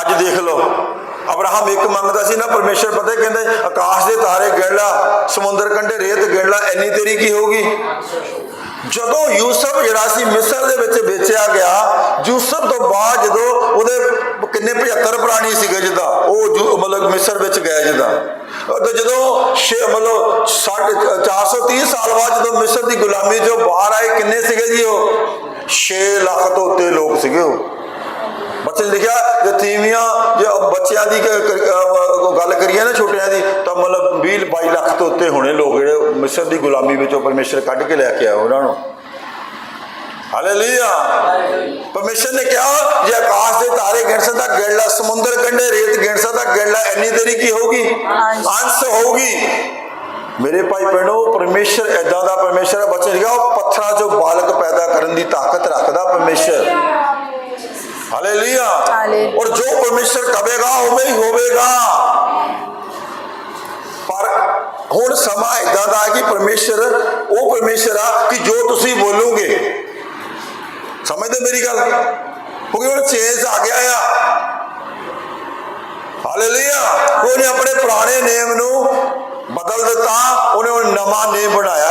ਅੱਜ ਦੇਖ ਲਓ, ਅਬਰਾਹਮ ਇੱਕ ਮੰਗਦਾ ਸੀ ਨਾ, ਪਰਮੇਸ਼ਰ ਪਤਾ ਕਹਿੰਦੇ, ਆਕਾਸ਼ ਦੇ ਤਾਰੇ ਗਿਣ ਲਾ, ਸਮੁੰਦਰ ਕੰਢੇ ਰੇਤ ਗਿਣ ਲਾ, ਇੰਨੀ ਤੇਰੀ ਕੀ ਹੋਊਗੀ? ਜਦੋਂ ਯੂਸਫ ਜਿਹੜਾ ਸੀ, ਮਿਸਰ ਦੇ ਵਿੱਚ ਵੇਚਿਆ ਗਿਆ, ਯੂਸਫ ਤੋਂ ਬਾਅਦ ਜਦੋਂ ਉਹਦੇ ਕਿੰਨੇ 75 ਪ੍ਰਾਣੀ ਸੀਗੇ ਜਿਹਦਾ ਉਹ ਮਤਲਬ ਮਿਸਰ ਵਿੱਚ ਗਏ ਜਿਹਦਾ ਤੇ ਜਦੋਂ ਛੇ- ਮਤਲਬ ਸਾਢੇ 430 ਸਾਲ ਬਾਅਦ ਜਦੋਂ ਮਿਸਰ ਦੀ ਗੁਲਾਮੀ ਚੋਂ ਬਾਹਰ ਆਏ, ਕਿੰਨੇ ਸੀਗੇ ਜੀ ਉਹ? 6 ਲੱਖ ਤੋਂ ਉੱਤੇ ਲੋਕ ਸੀਗੇ ਉਹ। ਨੇ ਲਿਖਿਆ ਜੇ ਤੀਵੀਆਂ ਜੇ ਬੱਚਿਆਂ ਦੀ ਗੱਲ ਕਰੀਏ ਨਾ ਛੋਟਿਆਂ ਦੀ ਤਾਂ ਮਤਲਬ 20 22 ਲੱਖ ਤੋਂ ਉੱਤੇ ਹੋਣੇ ਲੋਕ ਜਿਹੜੇ ਮਿਸਰ ਦੀ ਗੁਲਾਮੀ ਵਿੱਚੋਂ ਪਰਮੇਸ਼ਰ ਕੱਢ ਕੇ ਲੈ ਕੇ ਆਇਆ ਉਹਨਾਂ ਨੂੰ। ਹਾਲੇਲੂਇਆ। ਪਰਮੇਸ਼ਰ ਨੇ ਕਿਹਾ ਜੇ ਆਕਾਸ਼ ਦੇ ਤਾਰੇ ਗਿਣ ਸਕਦਾ ਗਿਣ ਲਾ ਸਮੁੰਦਰ ਕੰਢੇ ਰੇਤ ਗਿਣ ਸਕਦਾ ਗਿਣ ਲਾ ਇੰਨੀ ਤੇਰੀ ਕੀ ਹੋਊਗੀ? ਅੰਸ਼। ਅੰਸ਼ ਹੋਊਗੀ। ਮੇਰੇ ਭਾਈ ਭੈਣੋ ਪਰਮੇਸ਼ਰ ਐਦਾਂ ਦਾ ਪਰਮੇਸ਼ਰ ਹੈ ਬੱਚੇ ਲਿਖਿਆ ਉਹ ਪੱਥਰਾਂ 'ਚੋਂ ਬਾਲਕ ਪੈਦਾ ਕਰਨ ਦੀ ਤਾਕਤ ਰੱਖਦਾ ਪਰਮੇਸ਼ਰ। ਹਾਲੇਲੂਇਆ। ਔਰ ਜੋ ਪਰਮੇਸ਼ਰ ਕਹੇਗਾ ਉਵੇਂ ਹੀ ਹੋਵੇਗਾ ਪਰ ਹੁਣ ਸਮਾਂ ਇਦਾਂ ਦਾ ਹੈ ਕਿ ਪਰਮੇਸ਼ਰ ਉਹ ਪਰਮੇਸ਼ਰ ਆ ਕਿ ਜੋ ਤੁਸੀਂ ਬੋਲੋਗੇ ਸਮਝਦੇ ਮੇਰੀ ਗੱਲ ਕਿਉਂਕਿ ਹੁਣ ਚੇਂਜ ਆ ਗਿਆ ਆ ਹਾਲੇਲੂਇਆ ਉਹਨੇ ਆਪਣੇ ਪੁਰਾਣੇ ਨੇਮ ਨੂੰ ਬਦਲ ਦਿੱਤਾ ਉਹਨੇ ਹੁਣ ਨਵਾਂ ਨੇਮ ਬਣਾਇਆ